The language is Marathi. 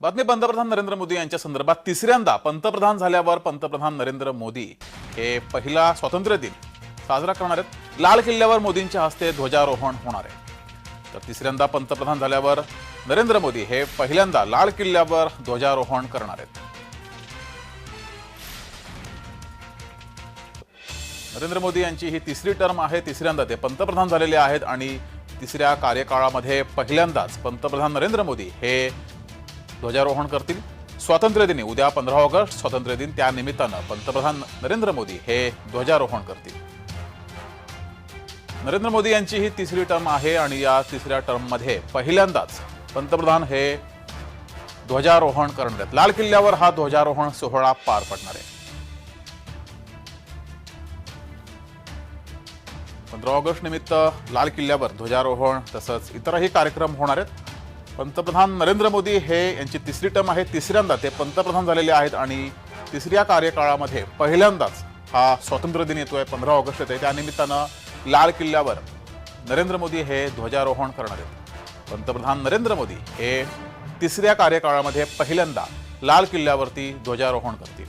बातमी पंतप्रधान नरेंद्र मोदी यांच्या संदर्भात तिसऱ्यांदा पंतप्रधान झाल्यावर पंतप्रधान नरेंद्र मोदी हे पहिला स्वातंत्र्य दिन साजरा करणार आहेत. लाल किल्ल्यावर मोदींच्या हस्ते ध्वजारोहण होणार आहे. तर तिसऱ्यांदा पंतप्रधान झाल्यावर नरेंद्र मोदी हे पहिल्यांदा लाल किल्ल्यावर ध्वजारोहण करणार आहेत. नरेंद्र मोदी यांची ही तिसरी टर्म आहे. तिसऱ्यांदा ते पंतप्रधान झालेले आहेत आणि तिसऱ्या कार्यकाळामध्ये पहिल्यांदाच पंतप्रधान नरेंद्र मोदी हे ध्वजारोहण करतील. स्वातंत्र्यदिनी उद्या पंधरा ऑगस्ट स्वातंत्र्य दिन त्या निमित्तानं पंतप्रधान नरेंद्र मोदी हे ध्वजारोहण करतील. नरेंद्र मोदी यांची ही तिसरी टर्म आहे आणि या तिसऱ्या टर्ममध्ये पहिल्यांदाच पंतप्रधान हे ध्वजारोहण करणार आहेत. लाल किल्ल्यावर हा ध्वजारोहण सोहळा पार पडणार आहे. पंधरा ऑगस्ट निमित्त लाल किल्ल्यावर ध्वजारोहण तसंच इतरही कार्यक्रम होणार आहेत. पंतप्रधान नरेंद्र मोदी हे यांची तिसरी टर्म आहे तिसऱ्यांदा ते पंतप्रधान झालेले आहेत आणि तिसऱ्या कार्यकाळामध्ये पहिल्यांदाच हा स्वातंत्र्य दिन येतोय पंधरा ऑगस्ट येते त्यानिमित्तानं लाल किल्ल्यावर नरेंद्र मोदी हे ध्वजारोहण करणार आहेत. पंतप्रधान नरेंद्र मोदी हे तिसऱ्या कार्यकाळामध्ये पहिल्यांदा लाल किल्ल्यावरती ध्वजारोहण करतील.